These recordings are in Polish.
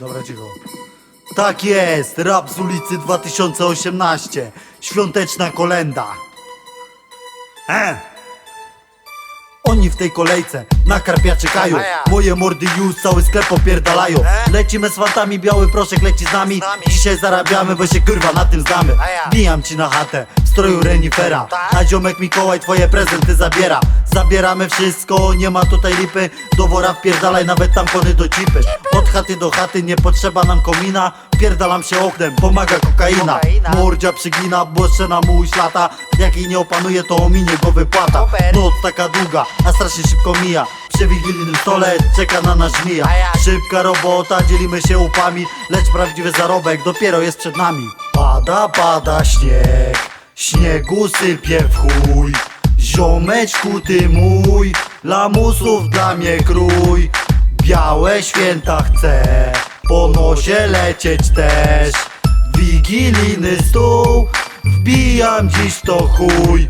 Dobra, cicho. Tak jest, rap z ulicy 2018. Świąteczna kolenda. E. Oni w tej kolejce na karpia czekają. Moje mordy już cały sklep opierdalają E? Lecimy z fantami, biały proszek leci z nami. Dzisiaj zarabiamy, bo się kurwa na tym znamy. Bijam ci na chatę w stroju renifera Tak? A ziomek Mikołaj twoje prezenty zabiera Zabieramy wszystko, nie ma tutaj lipy. Do wora wpierdalaj nawet tampony do cipy. Od chaty do chaty nie potrzeba nam komina. Pierdalam się oknem, pomaga kokaina. Mordzia przygina, bo jeszcze na muś lata. Jak jej nie opanuje to ominie go wypłata. Noc taka długa, a strasznie szybko mija. Przy wigilijnym stole czeka na nas żmija? Szybka robota, dzielimy się łupami. Lecz prawdziwy zarobek dopiero jest przed nami. Pada, pada śnieg. Śniegu sypie w chuj Ziomeczku ty mój. Lamusów dla mnie krój. Białe święta chcę. Po nosie lecieć też. Wigilijny stół. Wbijam dziś to chuj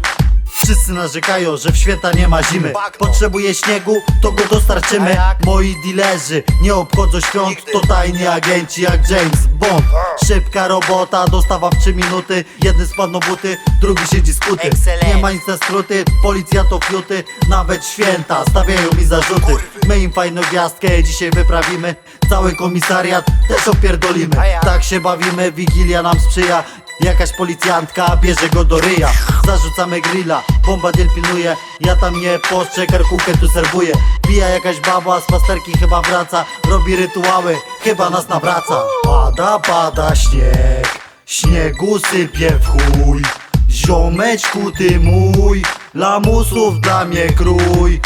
Wszyscy narzekają, że w święta nie ma zimy Fakto. Potrzebuję śniegu, to go dostarczymy? Moi dealerzy nie obchodzą świąt. To tajni agenci jak James Bond Szybka robota, dostawa w 3 minuty Jedny spadną buty, drugi siedzi skuty. Nie ma nic na skróty, policja to fiuty Nawet święta stawiają mi zarzuty My im fajną gwiazdkę dzisiaj wyprawimy Cały komisariat też opierdolimy? Tak się bawimy, Wigilia nam sprzyja Jakaś policjantka bierze go do ryja. Zarzucamy grilla, bomba dziel pilnuje. Ja tam nie poszczę, karkówkę tu serwuję. Pija jakaś baba, z pasterki chyba wraca. Robi rytuały, chyba nas nawraca. Pada, pada śnieg Śniegu sypie w chuj. Ziomeczku ty mój Lamusów dla mnie krój.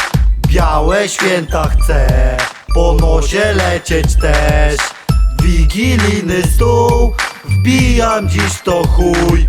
Białe święta chcę Po nosie lecieć też. Wigilijny stół Wbijam dziś to chuj